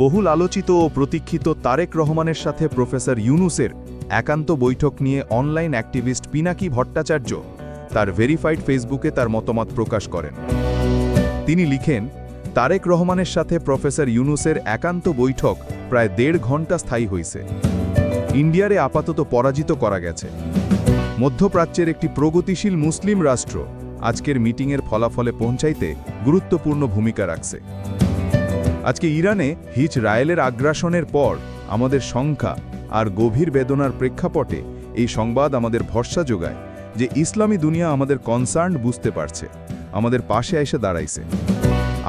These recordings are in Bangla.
বহুল আলোচিত ও প্রতীক্ষিত তারেক রহমানের সাথে প্রফেসর ইউনুসের একান্ত বৈঠক নিয়ে অনলাইন অ্যাক্টিভিস্ট পিনাকি ভট্টাচার্য তার ভেরিফাইড ফেসবুকে তার মতামত প্রকাশ করেন। তিনি লিখেন, তারেক রহমানের সাথে প্রফেসর ইউনুসের একান্ত বৈঠক প্রায় দেড় ঘণ্টা স্থায়ী হয়েছে ইন্ডিয়ারে আপাতত পরাজিত করা গেছে। মধ্যপ্রাচ্যের একটি প্রগতিশীল মুসলিম রাষ্ট্র আজকের মিটিংয়ের ফলাফলে পৌঁছাইতে গুরুত্বপূর্ণ ভূমিকা রাখছে। আজকে ইরানে হিচ রায়েলের আগ্রাসনের পর আমাদের সংখ্যা আর গভীর বেদনার প্রেক্ষাপটে এই সংবাদ আমাদের ভরসা যোগায় যে ইসলামী দুনিয়া আমাদের কনসার্ন বুঝতে পারছে, আমাদের পাশে এসে দাঁড়াইছে।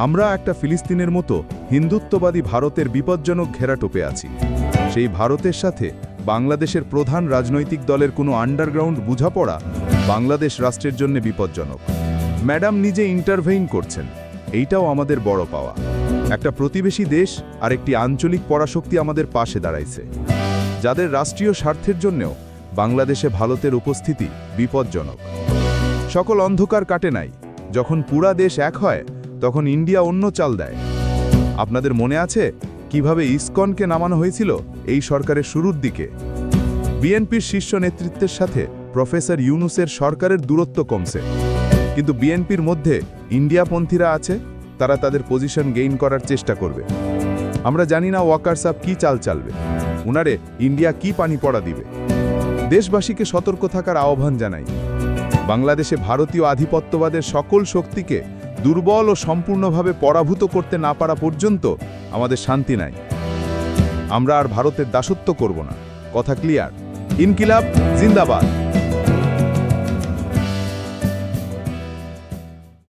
আমরা একটা ফিলিস্তিনের মতো হিন্দুত্ববাদী ভারতের বিপজ্জনক ঘেরাটোপে আছি। সেই ভারতের সাথে বাংলাদেশের প্রধান রাজনৈতিক দলের কোনো আন্ডারগ্রাউন্ড বুঝাপড়া বাংলাদেশ রাষ্ট্রের জন্য বিপজ্জনক। ম্যাডাম নিজে ইন্টারভেইন করছেন, এইটাও আমাদের বড় পাওয়া। একটা প্রতিবেশী দেশ আর একটি আঞ্চলিক পরাশক্তি আমাদের পাশে দাঁড়াইছে, যাদের রাষ্ট্রীয় স্বার্থের জন্যও বাংলাদেশে ভারতের উপস্থিতি বিপজ্জনক। সকল অন্ধকার কাটে নাই, যখন পুরা দেশ এক হয়, তখন ইন্ডিয়া অন্য চাল দেয়। আপনাদের মনে আছে কীভাবে ইসকনকে নামানো হয়েছিল এই সরকারের শুরুর দিকে? বিএনপির শীর্ষ নেতৃত্বের সাথে প্রফেসর ইউনুসের সরকারের দূরত্ব কমছে, কিন্তু বিএনপির মধ্যে ইন্ডিয়াপন্থীরা আছে? তারা তাদের পজিশন গেইন করার চেষ্টা করবে। আমরা জানি না ওয়াকার সাহ কী চাল চালবে। উনারে ইন্ডিয়া কি পানি পড়া দিবে। দেশবাসীকে সতর্ক থাকার আহ্বান জানাই। বাংলাদেশে ভারতীয় আধিপত্যবাদের সকল শক্তিকে দুর্বল ও সম্পূর্ণভাবে পরাভূত করতে না পারা পর্যন্ত আমাদের শান্তি নাই। আমরা আর ভারতের দাসত্ব করব না। কথা ক্লিয়ার ইনকিলাব, জিন্দাবাদ।